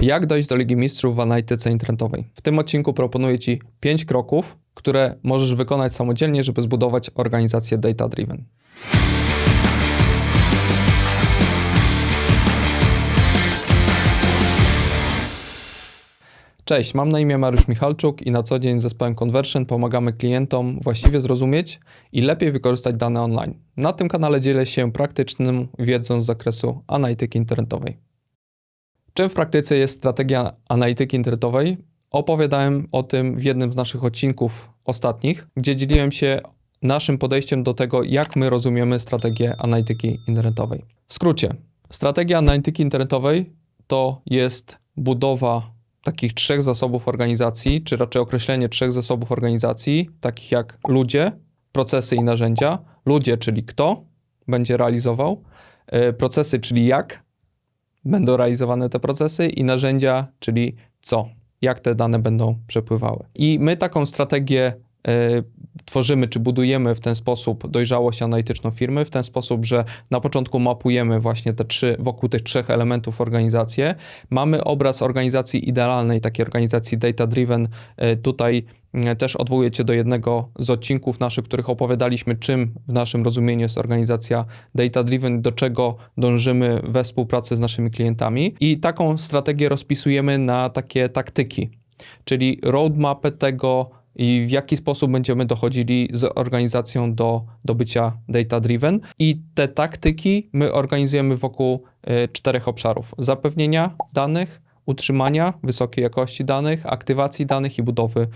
Jak dojść do Ligi Mistrzów w analityce internetowej? W tym odcinku proponuję Ci 5 kroków, które możesz wykonać samodzielnie, żeby zbudować organizację data driven. Cześć, mam na imię Mariusz Michalczuk i na co dzień z zespołem Conversion pomagamy klientom właściwie zrozumieć i lepiej wykorzystać dane online. Na tym kanale dzielę się praktyczną wiedzą z zakresu analityki internetowej. Czym w praktyce jest strategia analityki internetowej? Opowiadałem o tym w jednym z naszych odcinków ostatnich, gdzie dzieliłem się naszym podejściem do tego, jak my rozumiemy strategię analityki internetowej. W skrócie, strategia analityki internetowej to jest budowa takich trzech zasobów organizacji, czy raczej określenie trzech zasobów organizacji, takich jak ludzie, procesy i narzędzia. Ludzie, czyli kto będzie realizował, e, procesy, czyli jak będą realizowane te procesy i narzędzia, czyli co, jak te dane będą przepływały. I my taką strategię e, tworzymy czy budujemy w ten sposób dojrzałość analityczną firmy, w ten sposób, że na początku mapujemy właśnie te trzy, wokół tych trzech elementów organizację. Mamy obraz organizacji idealnej, takiej organizacji data-driven. E, tutaj też odwołuję Cię do jednego z odcinków naszych, których opowiadaliśmy, czym w naszym rozumieniu jest organizacja data-driven, do czego dążymy we współpracy z naszymi klientami. I taką strategię rozpisujemy na takie taktyki, czyli roadmapę tego, i w jaki sposób będziemy dochodzili z organizacją do, do bycia data-driven. I te taktyki my organizujemy wokół y, czterech obszarów: zapewnienia danych, utrzymania wysokiej jakości danych, aktywacji danych i budowy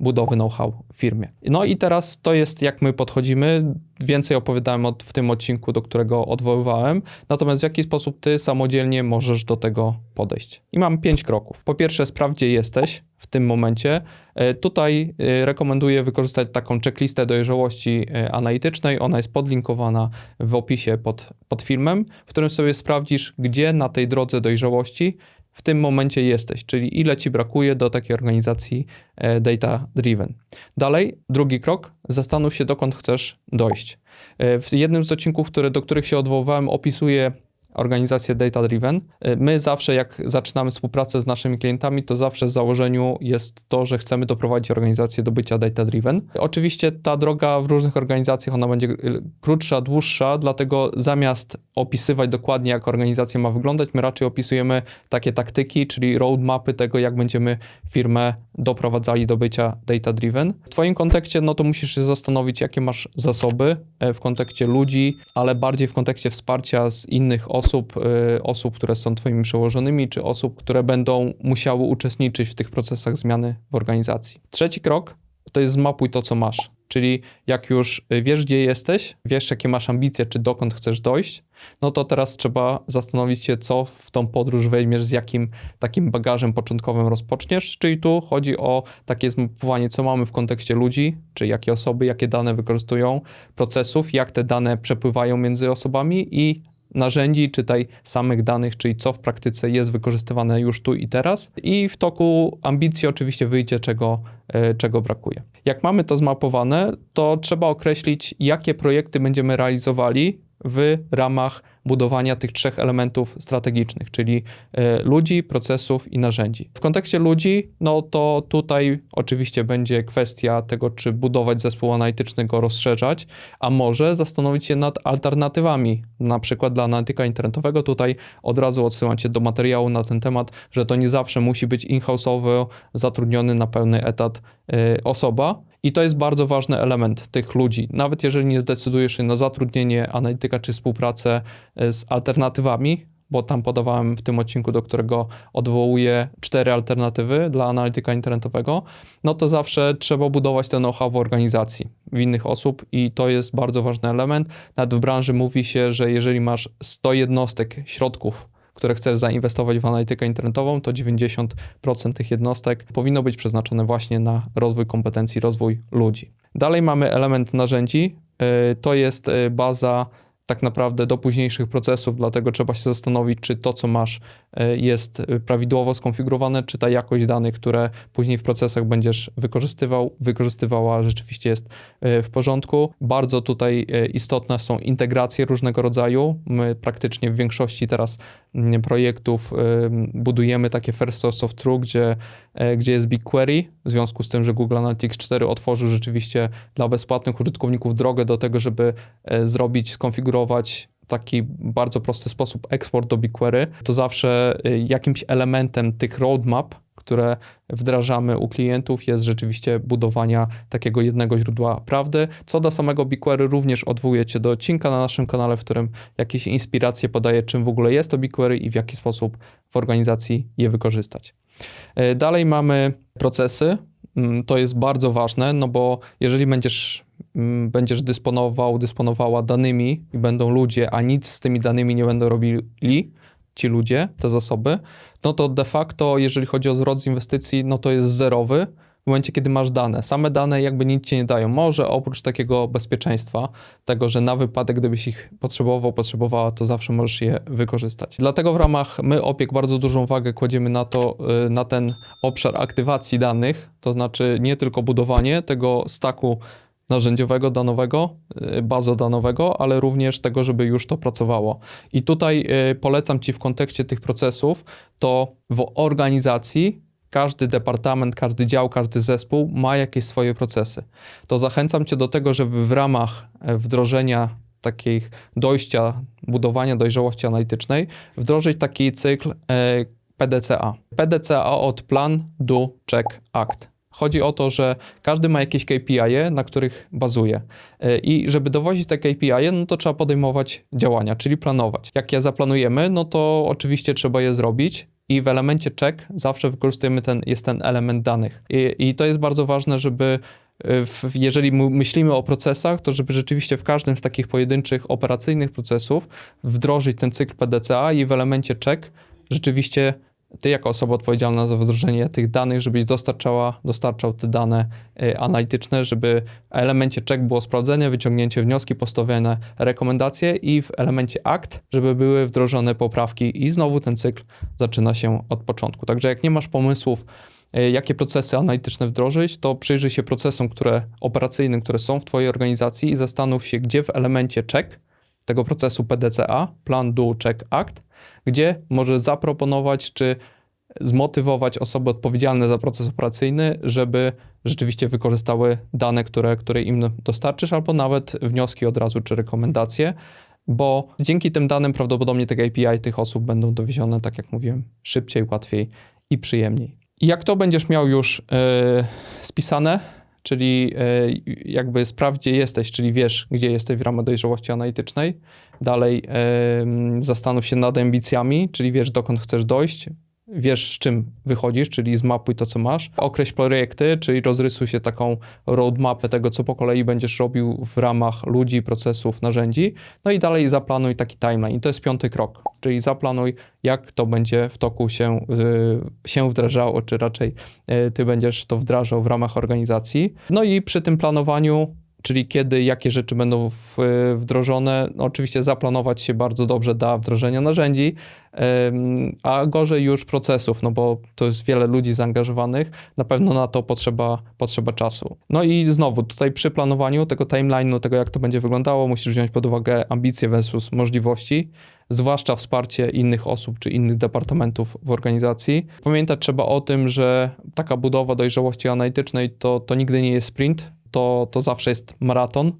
budowy know-how w firmie. No i teraz to jest jak my podchodzimy. Więcej opowiadałem od, w tym odcinku, do którego odwoływałem. Natomiast w jaki sposób ty samodzielnie możesz do tego podejść? I mam pięć kroków. Po pierwsze, sprawdź, gdzie jesteś w tym momencie. E, tutaj e, rekomenduję wykorzystać taką checklistę dojrzałości e, analitycznej. Ona jest podlinkowana w opisie pod, pod filmem, w którym sobie sprawdzisz, gdzie na tej drodze dojrzałości w tym momencie jesteś, czyli ile ci brakuje do takiej organizacji data driven. Dalej, drugi krok, zastanów się, dokąd chcesz dojść. W jednym z odcinków, które, do których się odwoływałem, opisuję organizację data-driven. Y, my zawsze, jak zaczynamy współpracę z naszymi klientami, to zawsze w założeniu jest to, że chcemy doprowadzić organizację do bycia data-driven. Oczywiście ta droga w różnych organizacjach, ona będzie y, krótsza, dłuższa, dlatego zamiast opisywać dokładnie, jak organizacja ma wyglądać, my raczej opisujemy takie taktyki, czyli roadmapy tego, jak będziemy firmę doprowadzali do bycia data-driven. W Twoim kontekście, no to musisz się zastanowić, jakie masz zasoby e, w kontekście ludzi, ale bardziej w kontekście wsparcia z innych osób, osób, y, osób, które są Twoimi przełożonymi, czy osób, które będą musiały uczestniczyć w tych procesach zmiany w organizacji. Trzeci krok to jest zmapuj to, co masz. Czyli jak już wiesz, gdzie jesteś, wiesz, jakie masz ambicje, czy dokąd chcesz dojść, no to teraz trzeba zastanowić się, co w tą podróż weźmiesz, z jakim takim bagażem początkowym rozpoczniesz. Czyli tu chodzi o takie zmapowanie, co mamy w kontekście ludzi, czy jakie osoby, jakie dane wykorzystują, procesów, jak te dane przepływają między osobami i narzędzi, czytaj samych danych, czyli co w praktyce jest wykorzystywane już tu i teraz. I w toku ambicji oczywiście wyjdzie, czego, e, czego brakuje. Jak mamy to zmapowane, to trzeba określić, jakie projekty będziemy realizowali w ramach budowania tych trzech elementów strategicznych, czyli e, ludzi, procesów i narzędzi. W kontekście ludzi, no to tutaj oczywiście będzie kwestia tego, czy budować zespół analityczny, go rozszerzać, a może zastanowić się nad alternatywami, na przykład dla analityka internetowego. Tutaj od razu odsyłam Cię do materiału na ten temat, że to nie zawsze musi być in-house'owy, zatrudniony na pełny etat e, osoba, i to jest bardzo ważny element tych ludzi. Nawet jeżeli nie zdecydujesz się na zatrudnienie analityka czy współpracę e, z alternatywami, bo tam podawałem w tym odcinku, do którego odwołuję cztery alternatywy dla analityka internetowego, no to zawsze trzeba budować ten know-how w organizacji, w innych osób i to jest bardzo ważny element. Nawet w branży mówi się, że jeżeli masz 100 jednostek środków które chcesz zainwestować w analitykę internetową, to 90% tych jednostek powinno być przeznaczone właśnie na rozwój kompetencji, rozwój ludzi. Dalej mamy element narzędzi. E, to jest e, baza tak naprawdę do późniejszych procesów, dlatego trzeba się zastanowić, czy to, co masz, e, jest e, prawidłowo skonfigurowane, czy ta jakość danych, które później w procesach będziesz wykorzystywał, wykorzystywała, rzeczywiście jest e, w porządku. Bardzo tutaj istotne są integracje różnego rodzaju. My praktycznie w większości teraz projektów budujemy takie first source of truth, gdzie, gdzie jest BigQuery, w związku z tym, że Google Analytics 4 otworzył rzeczywiście dla bezpłatnych użytkowników drogę do tego, żeby zrobić, skonfigurować skonfigurować taki bardzo prosty sposób eksport do BigQuery, to zawsze y, jakimś elementem tych roadmap, które wdrażamy u klientów, jest rzeczywiście budowania takiego jednego źródła prawdy. Co do samego BigQuery, również odwołuję Cię do odcinka na naszym kanale, w którym jakieś inspiracje podaję, czym w ogóle jest to BigQuery i w jaki sposób w organizacji je wykorzystać. Y, dalej mamy procesy. Mm, to jest bardzo ważne, no bo jeżeli będziesz Mm, będziesz dysponował, dysponowała danymi i będą ludzie, a nic z tymi danymi nie będą robili ci ludzie, te zasoby, no to de facto, jeżeli chodzi o zwrot z inwestycji, no to jest zerowy w momencie, kiedy masz dane. Same dane jakby nic ci nie dają. Może oprócz takiego bezpieczeństwa, tego, że na wypadek, gdybyś ich potrzebował, potrzebowała, to zawsze możesz je wykorzystać. Dlatego w ramach my opiek bardzo dużą wagę kładziemy na to, y, na ten obszar aktywacji danych, to znaczy nie tylko budowanie tego staku narzędziowego danowego, y, bazodanowego, ale również tego, żeby już to pracowało. I tutaj y, polecam Ci w kontekście tych procesów, to w organizacji każdy departament, każdy dział, każdy zespół ma jakieś swoje procesy. To zachęcam Cię do tego, żeby w ramach e, wdrożenia takich dojścia, budowania dojrzałości analitycznej, wdrożyć taki cykl e, PDCA. PDCA od Plan, Do, Check, Act. Chodzi o to, że każdy ma jakieś KPI, na których bazuje. E, I żeby dowozić te KPI, no to trzeba podejmować działania, czyli planować. Jak je zaplanujemy, no to oczywiście trzeba je zrobić. I w elemencie check zawsze wykorzystujemy ten, jest ten element danych. I, i to jest bardzo ważne, żeby e, w, jeżeli myślimy o procesach, to żeby rzeczywiście w każdym z takich pojedynczych operacyjnych procesów wdrożyć ten cykl PDCA i w elemencie check rzeczywiście ty jako osoba odpowiedzialna za wdrożenie tych danych, żebyś dostarczała, dostarczał te dane y, analityczne, żeby w elemencie check było sprawdzenie, wyciągnięcie wnioski, postawione rekomendacje i w elemencie akt, żeby były wdrożone poprawki i znowu ten cykl zaczyna się od początku. Także jak nie masz pomysłów, y, jakie procesy analityczne wdrożyć, to przyjrzyj się procesom które, operacyjnym, które są w Twojej organizacji i zastanów się, gdzie w elemencie check tego procesu PDCA, Plan, Do, Check, Act, gdzie może zaproponować czy zmotywować osoby odpowiedzialne za proces operacyjny, żeby rzeczywiście wykorzystały dane, które, które im dostarczysz, albo nawet wnioski od razu czy rekomendacje, bo dzięki tym danym prawdopodobnie te API tych osób będą dowiezione, tak jak mówiłem, szybciej, łatwiej i przyjemniej. I jak to będziesz miał już yy, spisane, czyli e, jakby sprawdź, gdzie jesteś, czyli wiesz, gdzie jesteś w ramach dojrzałości analitycznej. Dalej zastanów się nad ambicjami, czyli wiesz, dokąd chcesz dojść, wiesz z czym wychodzisz, czyli zmapuj to, co masz. Określ projekty, czyli rozrysuj się taką roadmapę tego, co po kolei będziesz robił w ramach ludzi, procesów, narzędzi. No i dalej zaplanuj taki timeline. I to jest piąty krok, czyli zaplanuj, jak to będzie w toku się, yy, się wdrażało, czy raczej yy, ty będziesz to wdrażał w ramach organizacji. No i przy tym planowaniu czyli kiedy, jakie rzeczy będą wdrożone. No oczywiście zaplanować się bardzo dobrze da wdrożenia narzędzi, a gorzej już procesów, no bo to jest wiele ludzi zaangażowanych, na pewno na to potrzeba, potrzeba czasu. No i znowu, tutaj przy planowaniu tego timeline'u, tego jak to będzie wyglądało, musisz wziąć pod uwagę ambicje versus możliwości, zwłaszcza wsparcie innych osób czy innych departamentów w organizacji. Pamiętać trzeba o tym, że taka budowa dojrzałości analitycznej to, to nigdy nie jest sprint, to, to zawsze jest maraton.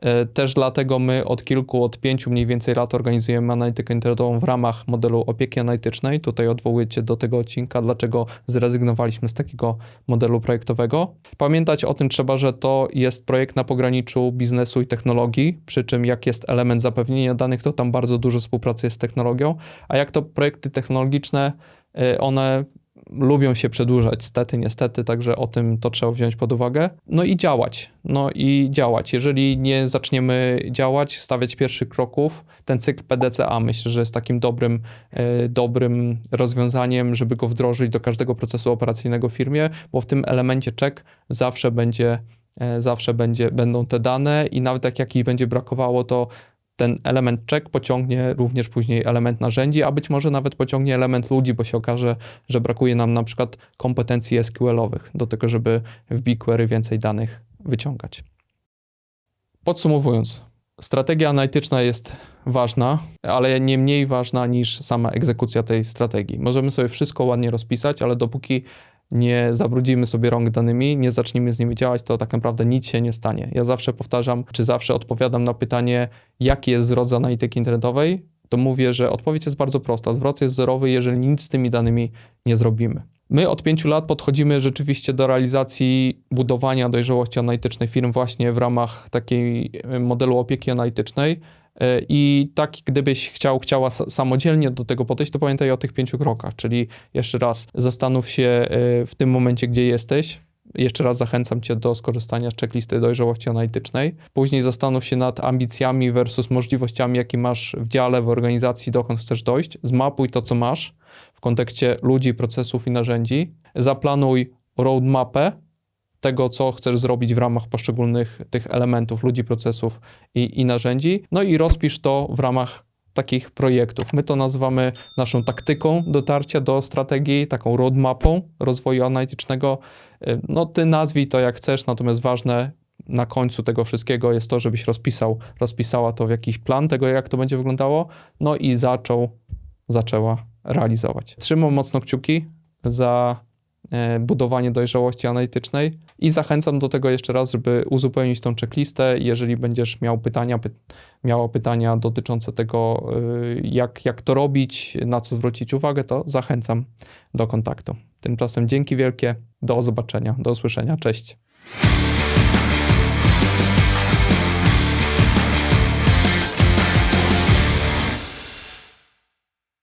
E, też dlatego my od kilku, od pięciu mniej więcej lat organizujemy analitykę internetową w ramach modelu opieki analitycznej. Tutaj odwołuję Cię do tego odcinka, dlaczego zrezygnowaliśmy z takiego modelu projektowego. Pamiętać o tym trzeba, że to jest projekt na pograniczu biznesu i technologii, przy czym jak jest element zapewnienia danych, to tam bardzo dużo współpracy jest z technologią, a jak to projekty technologiczne, e, one lubią się przedłużać, stety, niestety, także o tym to trzeba wziąć pod uwagę. No i działać, no i działać. Jeżeli nie zaczniemy działać, stawiać pierwszych kroków, ten cykl PDCA myślę, że jest takim dobrym, e, dobrym rozwiązaniem, żeby go wdrożyć do każdego procesu operacyjnego w firmie, bo w tym elemencie check zawsze będzie, e, zawsze będzie, będą te dane i nawet jak jakiś będzie brakowało, to ten element check pociągnie również później element narzędzi, a być może nawet pociągnie element ludzi, bo się okaże, że brakuje nam na przykład kompetencji SQL-owych do tego, żeby w BigQuery więcej danych wyciągać. Podsumowując, strategia analityczna jest ważna, ale nie mniej ważna niż sama egzekucja tej strategii. Możemy sobie wszystko ładnie rozpisać, ale dopóki nie zabrudzimy sobie rąk danymi, nie zaczniemy z nimi działać, to tak naprawdę nic się nie stanie. Ja zawsze powtarzam, czy zawsze odpowiadam na pytanie, jaki jest zwrot z analityki internetowej, to mówię, że odpowiedź jest bardzo prosta. Zwrot jest zerowy, jeżeli nic z tymi danymi nie zrobimy. My od pięciu lat podchodzimy rzeczywiście do realizacji budowania dojrzałości analitycznej firm właśnie w ramach takiej modelu opieki analitycznej. E, I tak, gdybyś chciał, chciała sa- samodzielnie do tego podejść, to pamiętaj o tych pięciu krokach. Czyli jeszcze raz zastanów się e, w tym momencie, gdzie jesteś. Jeszcze raz zachęcam Cię do skorzystania z checklisty dojrzałości analitycznej. Później zastanów się nad ambicjami versus możliwościami, jakie masz w dziale, w organizacji, dokąd chcesz dojść. Zmapuj to, co masz w kontekście ludzi, procesów i narzędzi. Zaplanuj roadmapę tego, co chcesz zrobić w ramach poszczególnych tych elementów, ludzi, procesów i, i narzędzi. No i rozpisz to w ramach takich projektów. My to nazywamy naszą taktyką dotarcia do strategii, taką roadmapą rozwoju analitycznego. Y, No ty nazwij to jak chcesz, natomiast ważne na końcu tego wszystkiego jest to, żebyś rozpisał, rozpisała to w jakiś plan tego, jak to będzie wyglądało, no i zaczął, zaczęła realizować. Trzymam mocno kciuki za budowanie dojrzałości analitycznej i zachęcam do tego jeszcze raz, żeby uzupełnić tą checklistę. Jeżeli będziesz miał pytania, py, miała pytania dotyczące tego, y, jak, jak to robić, na co zwrócić uwagę, to zachęcam do kontaktu. Tymczasem dzięki wielkie, do zobaczenia, do usłyszenia, cześć.